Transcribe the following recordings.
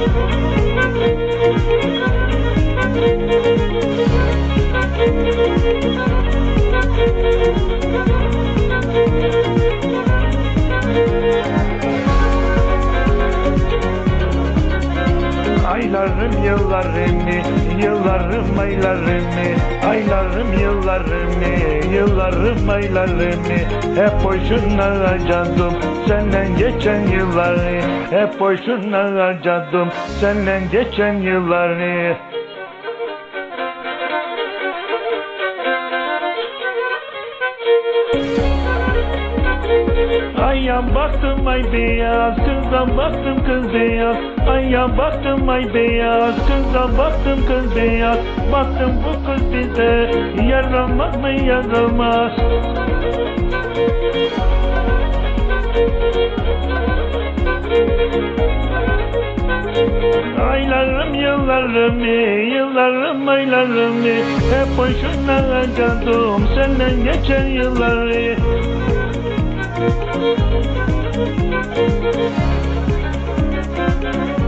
Thank you. Aylarım yıllarımı, yıllarım aylarımı Aylarım yıllarımı, yıllarım aylarımı Hep boşuna harcadım senden geçen yılları Hep boşuna harcadım senden geçen yılları Ayya baktım ay beyaz kızdan baktım kız beyaz. Ayya baktım ay beyaz kızdan baktım kız beyaz. Baktım bu kız bize yaramaz mı yaramaz? Aylarım yıllarım yıllarım aylarım. Hep boşuna harcadım senden geçen yılları Thank you.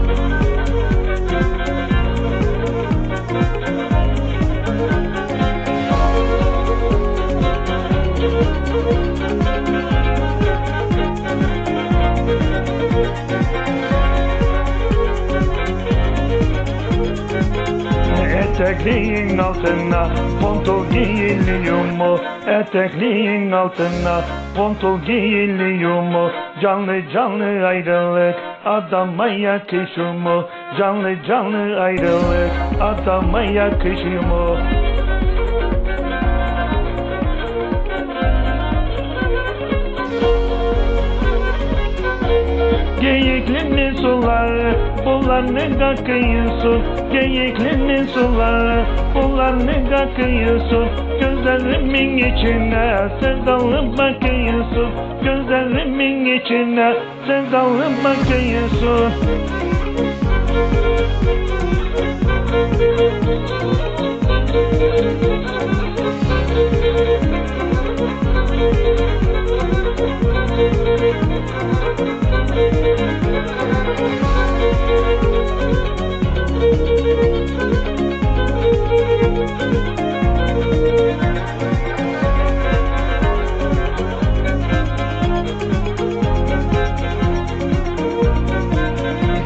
Etekliğin altına Pontul giyiliyor mu? Etekliğin altına Pontul giyiliyor mu? Canlı canlı ayrılık Adama yakışır mı? Canlı canlı ayrılık Adama yakışır mı? Geyiklinin suları Bulanık akıyorsun Geyiklinin suları Bulanık akıyorsun Gözlerimin içine Sevdalı bakıyorsun Gözlerimin içine Sevdalı bakıyorsun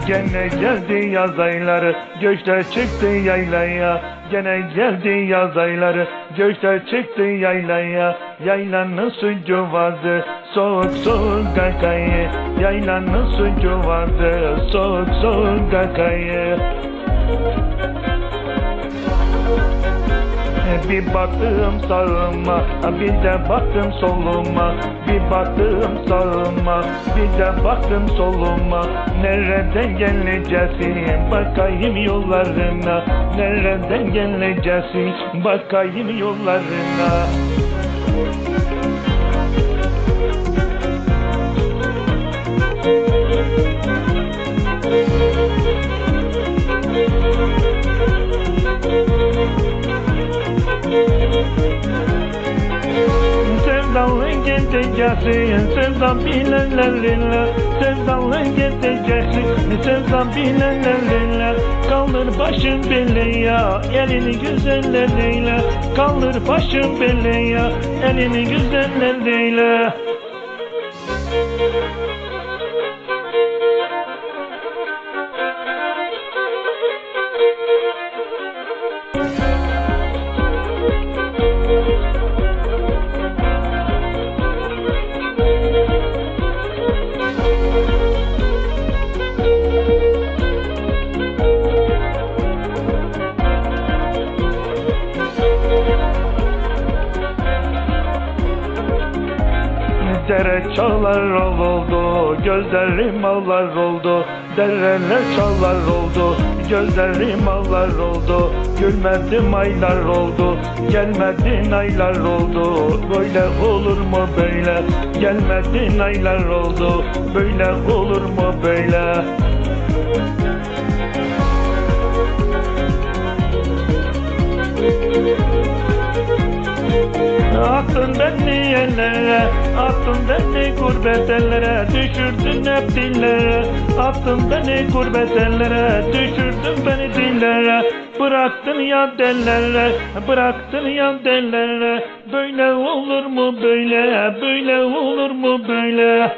Gene geldi yaz ayları Göçler çıktı yaylaya. Gene geldi yaz ayları Göçler çıktı yaylaya. Yaylanın sucu vardı Soğuk soğuk kakayı. Yaylanın sucu vardı Soğuk soğuk kakayı Bir baktım sağıma, bir de baktım soluma. Bir baktım sağıma, bir de baktım soluma. Nereden geleceksin, bakayım yollarına. Nereden geleceksin, bakayım yollarına gideceksin Sevdan bilenlerle Sevdalı gideceksin Sevdan bilenlerle Kaldır başın belaya Elini güzelleriyle. Kaldır başın belaya Elini güzelleriyle. Dere çağlar oldu, gözlerim ağlar oldu Dereler çağlar oldu, gözlerim ağlar oldu Gülmedim aylar oldu, gelmedin aylar oldu Böyle olur mu böyle, gelmedin aylar oldu Böyle olur mu böyle? Ak Yerlere Attın beni gurbet ellere Düşürdün hep dillere. Attın beni gurbet ellere Düşürdün beni dillere. Bıraktın ya dellere Bıraktın ya dellere. Böyle olur mu böyle Böyle olur mu böyle